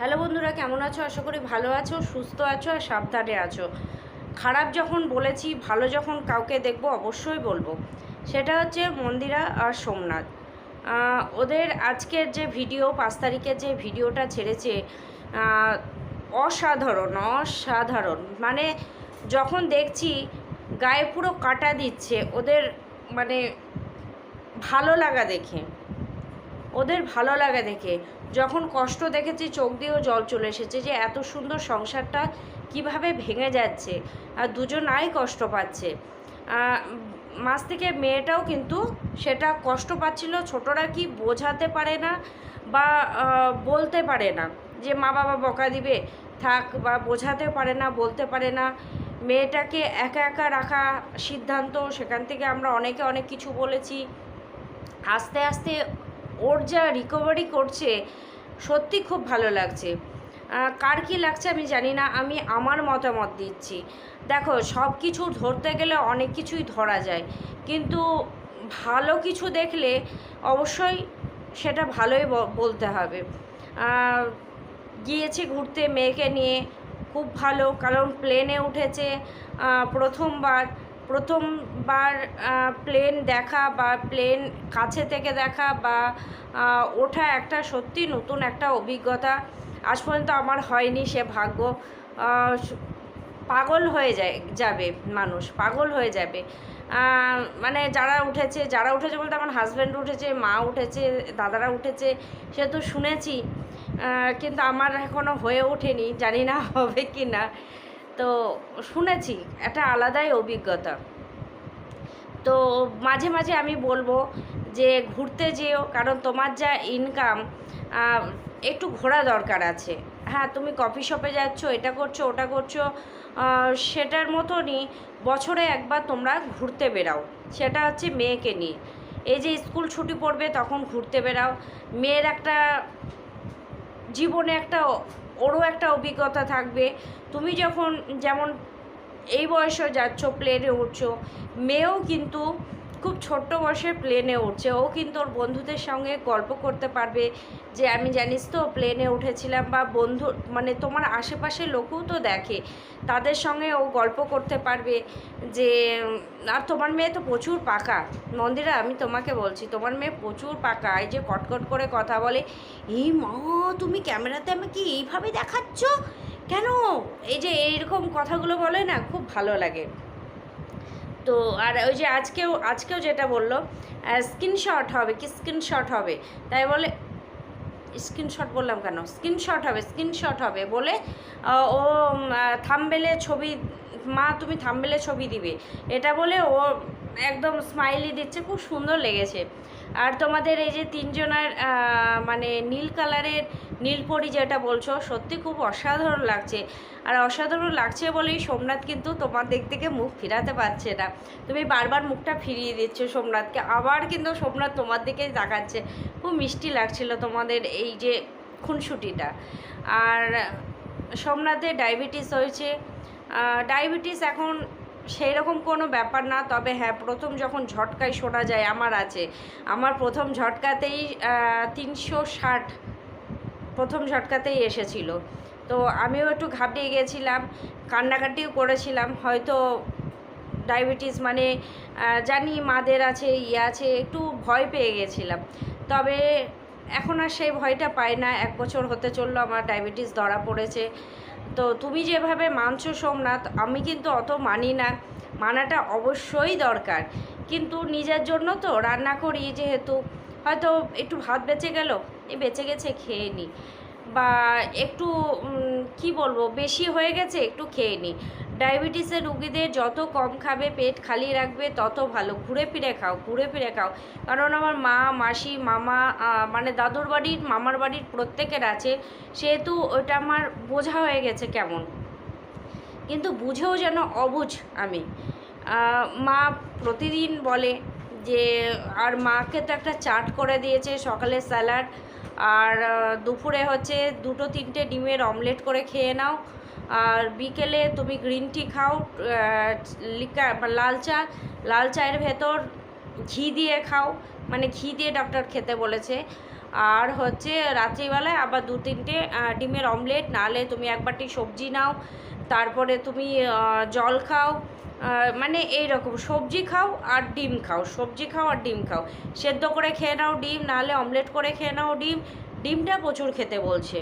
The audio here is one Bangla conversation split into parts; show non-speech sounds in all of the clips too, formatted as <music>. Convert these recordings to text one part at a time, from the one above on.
হ্যালো বন্ধুরা, কেমন আছো? আশা করি ভালো আছো, সুস্থ আছো আর সাবধানে আছো। খারাপ যখন বলেছি, ভালো যখন কাউকে দেখব, অবশ্যই বলব। সেটা হচ্ছে মন্দিরা আর সোমনাথ। ওদের আজকের যে ভিডিও, পাঁচ তারিখের যে ভিডিওটা ছেড়েছে অসাধারণ অসাধারণ। মানে যখন দেখছি, গায়ে পুরো কাটা দিচ্ছে, ওদের মানে ভালো লাগা দেখে। ওদের ভালো লাগা দেখে। যখন কষ্ট দেখেছি, চোখ দিয়েও জল চলে এসেছে যে এত সুন্দর সংসারটা কীভাবে ভেঙে যাচ্ছে আর দুজনাই কষ্ট পাচ্ছে। মাঝ থেকে মেয়েটাও কিন্তু সেটা কষ্ট পাচ্ছিল, ছোটরা কি বোঝাতে পারে না বা বলতে পারে না যে মা বাবা বকা দিবে, থাক বা বোঝাতে পারে না, বলতে পারে না। মেয়েটাকে একা একা রাখা সিদ্ধান্ত, সেখান থেকে আমরা অনেকে অনেক কিছু বলেছি। আস্তে আস্তে ওর যা রিকভারি করছে, সত্যি খুব ভালো লাগছে। কার কী লাগছে আমি জানি না, আমি আমার মতামত দিচ্ছি। দেখো, সব কিছু ধরতে গেলে অনেক কিছুই ধরা যায়, কিন্তু ভালো কিছু দেখলে অবশ্যই সেটা ভালোই বলতে হবে। গিয়েছে ঘুরতে, মেয়েকে নিয়ে, খুব ভালো, কারণ প্লেনে উঠেছে প্রথমবার। প্রথমবার প্লেন দেখা বা প্লেন কাছে থেকে দেখা বা ওঠা একটা সত্যি নতুন একটা অভিজ্ঞতা। আজ পর্যন্ত আমার হয়নি সে ভাগ্য। পাগল হয়ে যায়, যাবে মানুষ, পাগল হয়ে যাবে। মানে যারা উঠেছে যারা উঠেছে বলতে আমার হাজব্যান্ড উঠেছে, মা উঠেছে, দাদারা উঠেছে, সে তো শুনেছি। কিন্তু আমার এখনও হয়ে ওঠেনি, জানি না <laughs> হবে কি না তো শুনেছি, একটা আলাদাই অভিজ্ঞতা। তো মাঝে মাঝে আমি বলব যে ঘুরতে যেও, কারণ তোমার যা ইনকাম একটু ঘোরা দরকার আছে। হ্যাঁ তুমি কফি শপে যাচ্ছ, এটা করছ, ওটা করছ সেটার মতনই বছরে একবার তোমরা ঘুরতে বেরাও সেটা হচ্ছে মেয়েকে নিয়ে। এই যে স্কুল ছুটি পড়বে, তখন ঘুরতে বেরাও মেয়ের একটা জীবনে একটা ওরও একটা অভিজ্ঞতা থাকবে। তুমি যখন যেমন এই বয়সে যাচ্ছ প্লেনে উঠছো মেয়েও কিন্তু খুব ছোট্ট বয়সে প্লেনে উঠছে। ও কিন্তু ওর বন্ধুদের সঙ্গে গল্প করতে পারবে যে, আমি জানিস তো প্লেনে উঠেছিলাম বা বন্ধু মানে তোমার আশেপাশে লোকও তো দেখে। তাদের সঙ্গে ও গল্প করতে পারবে যে, আর তোমার মেয়ে তো প্রচুর পাকা। মন্দিরা, আমি তোমাকে বলছি, তোমার মেয়ে প্রচুর পাকা। এই যে কটকট করে কথা বলে, এই মা, তুমি ক্যামেরাতে আমাকে এইভাবে দেখাচ্ছ? কেন? এই যে এইরকম কথাগুলো বলে না, খুব ভালো লাগে। তো আর ওই যে আজকেও আজকেও যেটা বলল স্ক্রিনশট হবে কি স্ক্রিনশট হবে? তাই বলে স্ক্রিনশট বললাম কেন? স্ক্রিনশট হবে স্ক্রিনশট হবে বলে ও থামবেলে ছবি, মা তুমি থামবেলে ছবি দিবে। এটা বলে ও একদম স্মাইলি দিচ্ছে, খুব সুন্দর লেগেছে। আর তোমাদের এই যে তিনজনের মানে নীল কালারের নীলপরি যেটা বলছো, সত্যি খুব অসাধারণ লাগছে। আর অসাধারণ লাগছে বলেই সোমনাথ কিন্তু তোমার দিক থেকে মুখ ফিরাতে পারছে না। তুমি বারবার মুখটা ফিরিয়ে দিচ্ছ সোমনাথকে। আবার কিন্তু সোমনাথ তোমার দিকেই তাকাচ্ছে। খুব মিষ্টি লাগছিল তোমাদের এই যে খুনসুটিটা। আর সোমনাথের ডায়াবেটিস হয়েছে। ডায়াবেটিস এখন সেই রকম কোনো ব্যাপার না, তবে হ্যাঁ প্রথম যখন ঝটকায় শোনা যায়, আমার আছে। আমার প্রথম ঝটকাতেই তিনশো ষাট প্রথম ঝটকাতেই এসেছিল। তো আমিও একটু ঘাবড়িয়ে গেছিলাম, কান্নাকাটিও করেছিলাম, হয়তো ডায়াবেটিস মানে জানি মাদের আছে ইয়ে আছে, একটু ভয় পেয়ে গেছিলাম। তবে এখন আর সেই ভয়টা পাই না, এক বছর হতে চলল, আমার ডায়াবেটিস ধরা পড়েছে। তো তুমি যেভাবে মানছো সোমনাথ, আমি কিন্তু অত মানি না। মানাটা অবশ্যই দরকার। কিন্তু নিজের জন্য তো রান্না করি যেহেতু। হয়তো একটু ভাত বেঁচে গেল, এই বেঁচে গেছে খেয়ে নিই বা একটু কি বলব, বেশি হয়ে গেছে, একটু খেয়ে নিই ডায়াবেটিসের রুগীদের যত কম খাবে, পেট খালি রাখবে, তত ভালো। ঘুরে ফিরে খাও, ঘুরে ফিরে খাও। কারণ আমার মা, মাসি, মামা মানে দাদুর বাড়ির, মামার বাড়ির প্রত্যেকের আছে। সেহেতু ওটা আমার বোঝা হয়ে গেছে কেমন। কিন্তু বুঝেও যেন অবুঝ আমি। মা প্রতিদিন বলে যে, আর মাকে তো একটা চাট করে দিয়েছে সকালে স্যালাড। আর দুপুরে হচ্ছে দুটো তিনটে ডিমের অমলেট করে খেয়ে নাও। আর বিকেলে তুমি গ্রিন টি খাও লিকা লাল চা, লাল চায়ের ভেতর ঘি দিয়ে খাও। মানে ঘি দিয়ে ডক্টর খেতে বলেছে। আর হচ্ছে রাত্রিবেলায় আবার দু তিনটে ডিমের অমলেট নাহলে তুমি একবারটি সবজি নাও, তারপরে তুমি জল খাও। মানে এই রকম সবজি খাও আর ডিম খাও, সবজি খাও আর ডিম খাও। সেদ্ধ করে খেয়ে নাও ডিম, নাহলে অমলেট করে খেয়ে নাও ডিম। ডিমটা প্রচুর খেতে বলছে।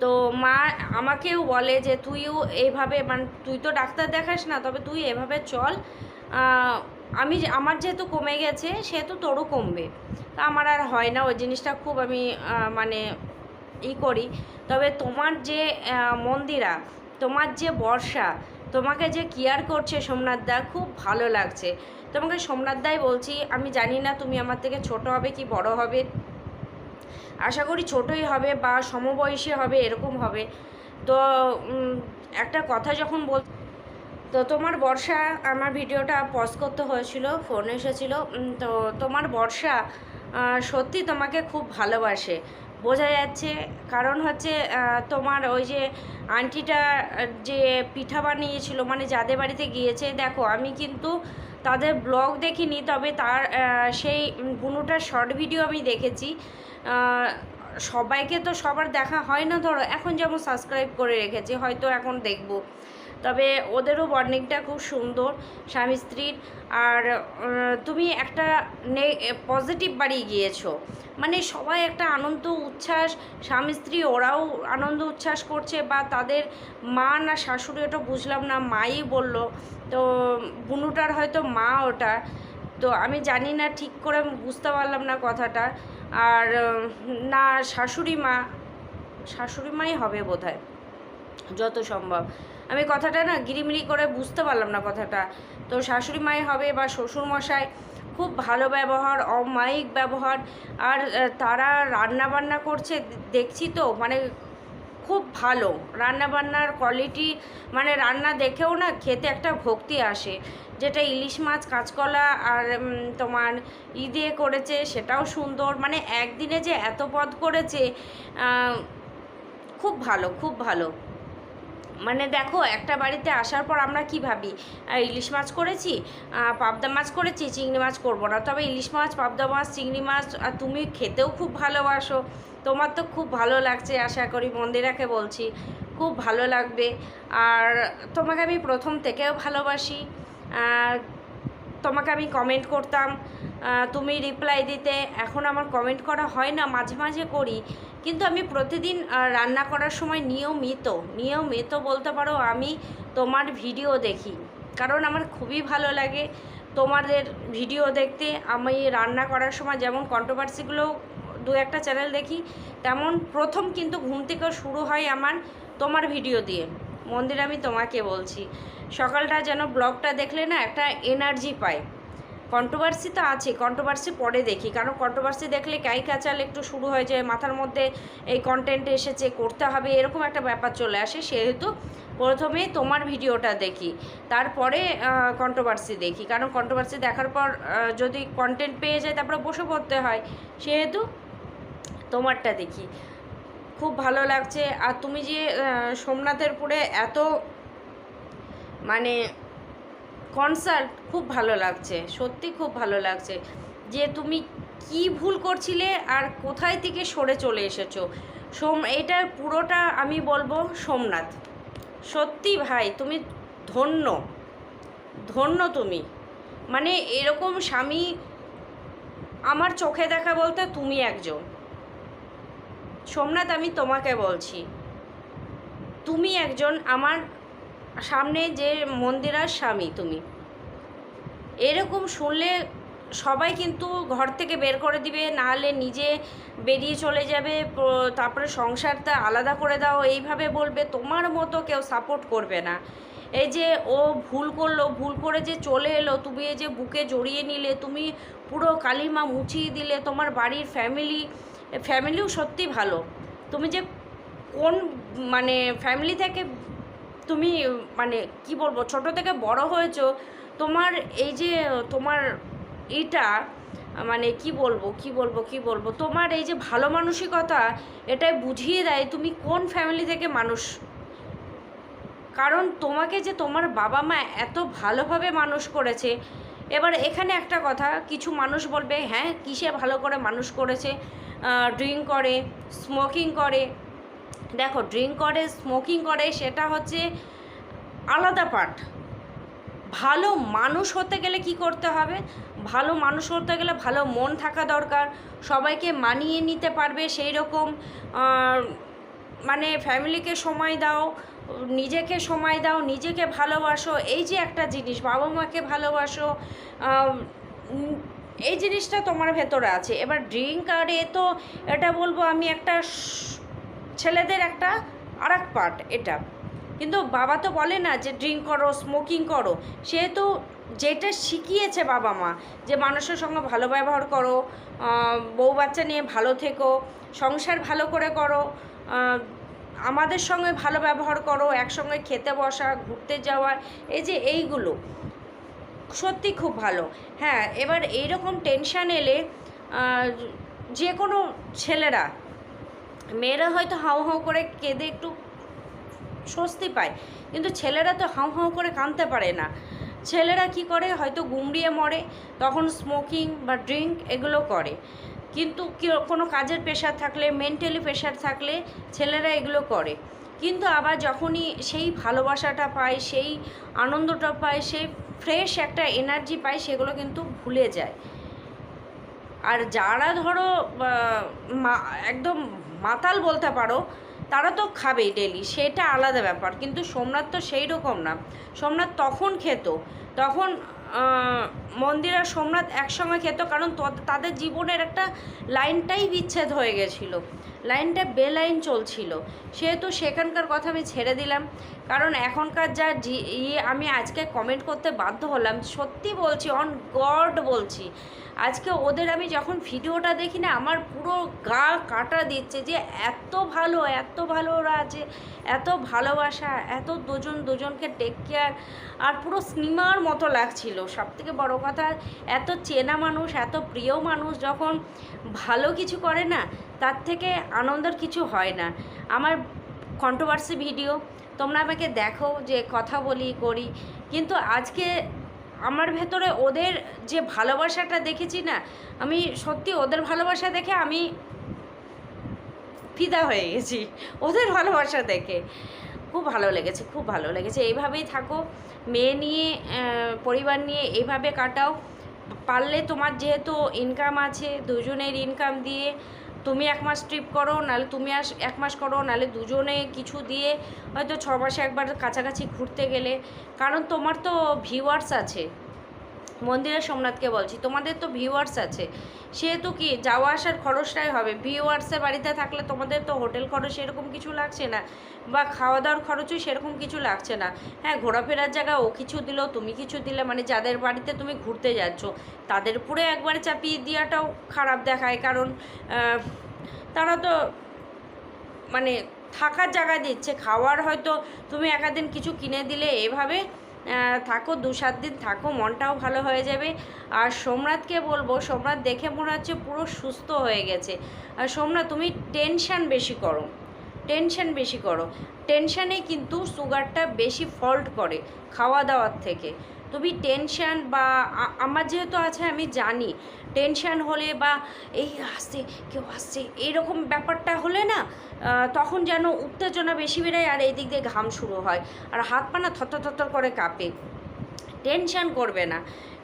তো মা আমাকেও বলে যে, তুইও এইভাবে মানে তুই তো ডাক্তার দেখাস না, তবে তুই এভাবে চল। আমি আমার যেহেতু কমে গেছে, সেহেতু তোরও কমবে। তা আমার আর হয় না, ওই জিনিসটা খুব আমি মানে ই করি। তবে তোমার যে মন্দিরা তোমার যে বর্ষা, তোমাকে যে কেয়ার করছে সোমনাথ দা, খুব ভালো লাগছে। তোমাকে সোমনাথ দাই বলছি, আমি জানি না তুমি আমার থেকে ছোট হবে কি বড় হবে। আশা করি ছোটই হবে বা সমবয়সী হবে, এরকম হবে। তো একটা কথা যখন বল, তো তোমার বর্ষা, আমার ভিডিওটা পজ করতে হয়েছিল ফোন এসেছিল। তো তোমার বর্ষা সত্যি তোমাকে খুব ভালোবাসে। বোঝা যাচ্ছে। কারণ হচ্ছে তোমার ওই যে আন্টিটা যে পিঠা বানিয়েছিল মানে যাদের বাড়িতে গিয়েছে, দেখো, আমি কিন্তু তাদের ব্লগ দেখিনি, তবে তার সেই বুনুটার শর্ট ভিডিও আমি দেখেছি। সবাইকে তো সবার দেখা হয় না, ধরো, এখন যেমন সাবস্ক্রাইব করে রেখেছি, হয়তো এখন দেখব। তবে ওদেরও বন্ডিংটা খুব সুন্দর, স্বামী স্ত্রীর। আর তুমি একটা নে পজিটিভ বাড়ি গিয়েছো। মানে সবাই একটা আনন্দ, উচ্ছ্বাস, স্বামী স্ত্রী ওরাও আনন্দ, উচ্ছ্বাস করছে বা তাদের মা না শাশুড়ি ওটা বুঝলাম না, মাই বলল। তো বুনুটার হয়তো মা ওটা। তো আমি জানি না ঠিক করে বুঝতে পারলাম না কথাটা। আর, না শাশুড়ি মা, শাশুড়ি মাই হবে বোধহয়, যত সম্ভব। আমি কথাটা না গিরিমিরি করে বুঝতে পারলাম না কথাটা। তো শাশুড়ি মাই হবে বা শ্বশুর মশাই, খুব ভালো ব্যবহার, অমায়িক ব্যবহার, আর তারা রান্না বান্না করছে দেখছি তো মানে খুব ভালো। রান্না বান্নার কোয়ালিটি মানে রান্না দেখেও না খেতে একটা ভক্তি আসে। যেটা ইলিশ মাছ, কাঁচকলা আর তোমার ই করেছে, সেটাও সুন্দর। মানে একদিনে যে এত পদ করেছে খুব ভালো খুব ভালো। মানে দেখো, একটা বাড়িতে আসার পর আমরা কি ভাবি? ইলিশ মাছ করেছি পাবদা মাছ করেছি, চিংড়ি মাছ করব না। তবে ইলিশ মাছ, পাবদা মাছ, চিংড়ি মাছ, আর তুমি খেতেও খুব ভালোবাসো। তোমার তো খুব ভালো লাগছে, আশা করি, মন্দিরাকে বলছি। খুব ভালো লাগবে। আর তোমাকে আমি প্রথম থেকেও ভালোবাসি। তোমাকে আমি কমেন্ট করতাম তুমি রিপ্লাই দিতে। এখন আমার কমেন্ট করা হয় না, মাঝে মাঝে করি। কিন্তু আমি প্রতিদিন রান্না করার সময় নিয়মিত নিয়মিত বলতে পারো আমি তোমার ভিডিও দেখি। কারণ আমার খুবই ভালো লাগে তোমাদের ভিডিও দেখতে। আমি রান্না করার সময় যেমন কন্ট্রোভার্সিগুলো দু একটা চ্যানেল দেখি, তেমন প্রথম কিন্তু ঘুম থেকে শুরু হয় আমার তোমার ভিডিও দিয়ে। মন্দির আমি তোমাকে বলছি। সকালটা যেন ব্লগটা দেখলে না একটা এনার্জি পায়। কন্ট্রোভার্সি তো আছে কন্ট্রোভার্সি পরে দেখি, কারণ কন্ট্রোভার্সি দেখলে কাই কাচাল একটু শুরু হয়ে যায়, মাথার মধ্যে এই কন্টেন্ট এসেছে, করতে হবে, এরকম একটা ব্যাপার চলে আসে। সেহেতু প্রথমে তোমার ভিডিওটা দেখি, তারপরে কন্ট্রোভার্সি দেখি, কারণ কন্ট্রোভার্সি দেখার পর যদি কন্টেন্ট পেয়ে যায়, তারপরে বসে পড়তে হয়। সেহেতু তোমারটা দেখি। খুব ভালো লাগছে, আর তুমি যে সোমনাথের পুরে এত মানে কনসার্ট খুব ভালো লাগছে, সত্যি খুব ভালো লাগছে। যে তুমি কি ভুল করছিলে আর কোথায় থেকে সরে চলে এসেছ? সোম, এটার পুরোটা আমি বলব সোমনাথ। সত্যি ভাই, তুমি ধন্য ধন্য তুমি। মানে এরকম স্বামী আমার চোখে দেখা বলতে তুমি একজন। সোমনাথ, আমি তোমাকে বলছি, তুমি একজন আমার সামনে যে মন্দিরার স্বামী তুমি। এরকম শুনলে সবাই কিন্তু ঘর থেকে বের করে দিবে, নাহলে নিজে বেরিয়ে চলে যাবে তারপরে সংসারটা আলাদা করে দাও, এইভাবে বলবে, তোমার মতো কেউ সাপোর্ট করবে না। এই যে ও ভুল করল, ভুল করে যে চলে এলো, তুমি এই যে বুকে জড়িয়ে নিলে, তুমি পুরো কালিমা মুছিয়ে দিলে, তোমার বাড়ির ফ্যামিলি ফ্যামিলিও সত্যি ভালো। তুমি যে কোন মানে ফ্যামিলি থেকে তুমি মানে কি বলব, ছোট থেকে বড় হয়েছো, তোমার এই যে, তোমার এটা মানে কি বলব কি বলব কি বলব, তোমার এই যে ভালো মানসিকতা, এটাই বুঝিয়ে দেয় তুমি কোন ফ্যামিলি থেকে মানুষ। কারণ তোমাকে যে তোমার বাবা মা এত ভালোভাবে মানুষ করেছে, এবার এখানে একটা কথা, কিছু মানুষ বলবে হ্যাঁ কিসে ভালো করে মানুষ করেছে? ড্রিঙ্ক করে, স্মোকিং করে দেখো ড্রিঙ্ক করে স্মোকিং করে, সেটা হচ্ছে আলাদা পার্ট ভালো মানুষ হতে গেলে কি করতে হবে? ভালো মানুষ হতে গেলে ভালো মন থাকা দরকার। সবাইকে মানিয়ে নিতে পারবে সেই রকম মানে ফ্যামিলিকে সময় দাও, নিজেকে সময় দাও, নিজেকে ভালোবাসো, এই যে একটা জিনিস, বাবা মাকে ভালোবাসো এই জিনিসটা তোমার ভেতরে আছে। এবার ড্রিঙ্ক আর এ তো, এটা বলব আমি একটা ছেলেদের একটা আর এক পার্ট এটা। কিন্তু বাবা তো বলে না যে ড্রিঙ্ক করো স্মোকিং করো। সেহেতু যেটা শিখিয়েছে বাবা মা, যে মানুষের সঙ্গে ভালো ব্যবহার করো বউ বাচ্চা নিয়ে ভালো থেকো, সংসার ভালো করে করো আমাদের সঙ্গে ভালো ব্যবহার করো, একসঙ্গে খেতে বসা, ঘুরতে যাওয়া, এই যে এইগুলো। সত্যি খুব ভালো। হ্যাঁ এবার এইরকম টেনশান এলে যে কোনো ছেলেরা মেয়েরা হয়তো হাউ হাউ করে কেঁদে একটু স্বস্তি পায়, কিন্তু ছেলেরা তো হাউ হাউ করে কাঁদতে পারে না। ছেলেরা কি করে? হয়তো গুমড়িয়ে মরে, তখন স্মোকিং বা ড্রিঙ্ক এগুলো করে। কিন্তু কোনো কাজের প্রেশার থাকলে মেন্টালি প্রেশার থাকলে ছেলেরা এগুলো করে। কিন্তু আবার যখনই সেই ভালোবাসাটা পায়, সেই আনন্দটা পায়, সেই ফ্রেশ একটা এনার্জি পায়, সেগুলো কিন্তু ভুলে যায়। আর যারা ধরো একদম মাতাল বলতে পারো, তারা তো খাবেই ডেলি সেটা আলাদা ব্যাপার। কিন্তু সোমনাথ তো সেই রকম না। সোমনাথ তখন খেত, তখন মন্দির আর সোমনাথ একসঙ্গে খেত, কারণ তাদের জীবনের একটা লাইনটাই বিচ্ছেদ হয়ে গেছিল। লাইনটা বেলাইন চলছিল। সেহেতু সেখানকার কথা আমি ছেড়ে দিলাম। কারণ এখনকার যা ইয়ে আমি আজকে কমেন্ট করতে বাধ্য হলাম। সত্যি বলছি অন গড বলছি। আজকে ওদের আমি যখন ভিডিওটা দেখি না, আমার পুরো গা কাটা দিচ্ছে যে এত ভালো এত ভালো ওরা আছে, এত ভালোবাসা, এত দুজন দুজনকে টেক কেয়ার আর পুরো সিনেমার মতো লাগছিল। সব থেকে বড়ো কথা, এত চেনা মানুষ, এত প্রিয় মানুষ যখন ভালো কিছু করে না তার থেকে আনন্দের কিছু হয় না। আমার কন্ট্রোভার্সি ভিডিও তোমরা আমাকে দেখো যে কথা বলি, করি। কিন্তু আজকে আমার ভেতরে ওদের যে ভালোবাসাটা দেখেছি না, আমি সত্যি ওদের ভালোবাসা দেখে আমি ফিদা হয়ে গেছি। ওদের ভালোবাসা দেখে। খুব ভালো লেগেছে, খুব ভালো লেগেছে। এইভাবেই থাকো। মেয়ে নিয়ে পরিবার নিয়ে এইভাবে কাটাও। পারলে তোমার যেহেতু ইনকাম আছে, দুজনের ইনকাম দিয়ে তুমি এক মাস ট্রিপ করো, নাহলে তুমি আস, এক মাস করো, নাহলে দুজনে কিছু দিয়ে হয়তো ছ মাসে একবার কাছাকাছি ঘুরতে গেলে। কারণ তোমার তো ভিউয়ার্স আছে। মন্দিরের সোমনাথকে বলছি। তোমাদের তো ভিউয়ার্স আছে। সেহেতু কি যাওয়া আসার খরচটাই হবে। ভিউয়ার্সের বাড়িতে থাকলে তোমাদের তো হোটেল খরচ সেরকম কিছু লাগছে না, বা খাওয়া দাওয়ার খরচও সেরকম কিছু লাগছে না। হ্যাঁ ঘোরাফেরার জায়গা ও কিছু দিল, তুমি কিছু দিলে মানে যাদের বাড়িতে তুমি ঘুরতে যাচ্ছ, তাদের উপরে একবারে চাপিয়ে দেওয়াটাও খারাপ দেখায়। কারণ তারা তো মানে থাকার জায়গা দিচ্ছে। খাওয়ার হয়তো তুমি একাদিন কিছু কিনে দিলে এভাবে থাকো, দু সাত দিন থাকো, মনটাও ভালো হয়ে যাবে। আর সোমনাথকে বলব, সোমনাথ দেখে মনে হচ্ছে পুরো সুস্থ হয়ে গেছে। আর সোমনাথ, তুমি টেনশান বেশি করো টেনশান বেশি করো। টেনশানে কিন্তু সুগারটা বেশি ফল্ট করে খাওয়া দাওয়ার থেকে। তুমি টেনশান বা আমার যেহেতু আছে, আমি জানি। টেনশান হলে বা এই আসছে, কেউ আসছে এইরকম ব্যাপারটা হলে না তখন যেন উত্তেজনা বেশি বেড়ায় আর এই দিক দিয়ে ঘাম শুরু হয়। আর হাত পা না থরথর করে কাঁপে। টেনশন করবে না।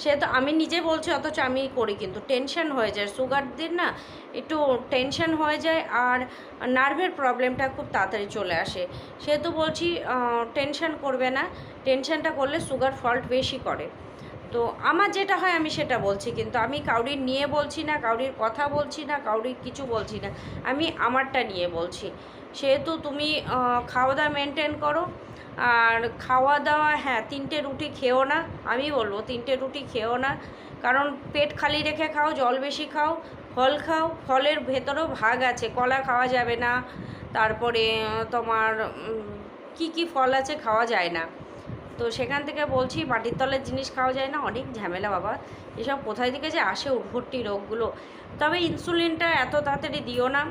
সে তো আমি নিজে বলছি, অথচ আমি করি কিন্তু টেনশন হয়ে যায়। সুগারদের না একটু টেনশন হয়ে যায় আর নার্ভের প্রবলেমটা খুব তাড়াতাড়ি চলে আসে। সেহেতু বলছি টেনশন করবে না। টেনশনটা করলে সুগার ফল্ট বেশি করে। তো আমার যেটা হয় আমি সেটা বলছি কিন্তু আমি কাউরির নিয়ে বলছি না, কাউরির কথা বলছি না কাউরির কিছু বলছি না। আমি আমারটা নিয়ে বলছি। সেহেতু তুমি খাওয়া দাওয়া মেনটেন করো। আর খাওয়া দাওয়া হ্যাঁ তিনটে রুটি খেও না আমি বলব তিনটে রুটি খেও না। কারণ পেট খালি রেখে খাও, জল বেশি খাও, ফল খাও, ফলের ভেতরেও ভাগ আছে, কলা খাওয়া যাবে না। তারপরে, তোমার কি কি ফল আছে খাওয়া যায় না। তো সেখান থেকে বলছি, মাটির তলের জিনিস খাওয়া যায় না, অনেক ঝামেলা বাবা। এসব কোথায় থেকে যে আসে উদ্ভট্টি রোগগুলো। তবে ইনসুলিনটা এত তাড়াতাড়ি দিও না।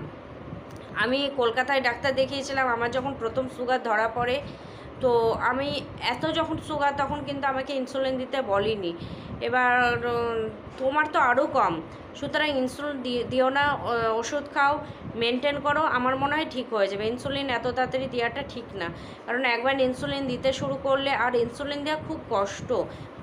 আমি কলকাতায় ডাক্তার দেখিয়েছিলাম, আমার যখন প্রথম সুগার ধরা পড়ে তো আমি এত যখন সুগার তখন কিন্তু আমাকে ইনসুলিন দিতে বলিনি। এবার তোমার তো আরও কম। সুতরাং ইনসুলিন দিও না ওষুধ খাও, মেনটেন করো, আমার মনে হয় ঠিক হয়ে যাবে। ইনসুলিন এত তাড়াতাড়ি দেওয়াটা ঠিক না। কারণ একবার ইনসুলিন দিতে শুরু করলে আর ইনসুলিন দেওয়া খুব কষ্ট।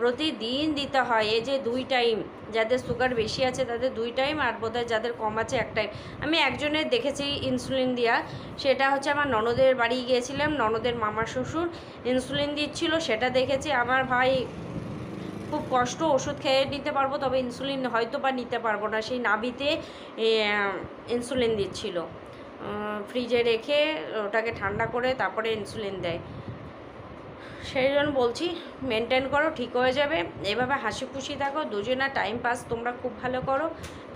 প্রতিদিন দিতে হয়, এই যে দুই টাইম, যাদের সুগার বেশি আছে তাদের দুই টাইম আর বোধহয় যাদের কম আছে এক টাইম। আমি একজনের দেখেছি ইনসুলিন দেওয়া, সেটা হচ্ছে আমার ননদের বাড়ি গিয়েছিলাম, ননদের মামা শ্বশুর ইনসুলিন দিচ্ছিল, সেটা দেখেছি। আমার ভাই খুব কষ্ট ওষুধ খেয়ে নিতে পারব, তবে ইনসুলিন হয়তো বা নিতে পারব না। সেই নাভিতে ইনসুলিন দিচ্ছিল। ফ্রিজে রেখে ওটাকে ঠান্ডা করে তারপরে ইনসুলিন দেয়। সেই জন্য বলছি মেনটেন করো, ঠিক হয়ে যাবে। এভাবে হাসি খুশি থাকো, দুজনা টাইম পাস তোমরা খুব ভালো করো।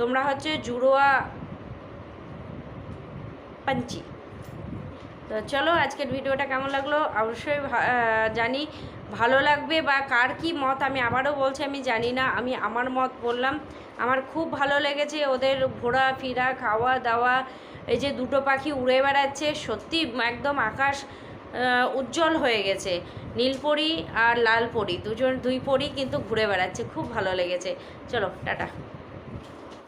তোমরা হচ্ছে জুড়োয়া পাঞ্চি। তো চলো, আজকের ভিডিওটা কেমন লাগল? অবশ্যই জানি। ভালো লাগবে বা কার কি মত আমি আবারও বলছি, আমি জানি না, আমি আমার মত বললাম। আমার খুব ভালো লেগেছে ওদের ঘোরা ফিরা, খাওয়া দাওয়া, এই যে দুটো পাখি উড়ে বেড়াচ্ছে, সত্যি একদম আকাশ উজ্জ্বল হয়ে গেছে। নীলপরি আর লালপরি, দুজন দুই পরি কিন্তু ঘুরে বেড়াচ্ছে, খুব ভালো লেগেছে। চলো, টাটা।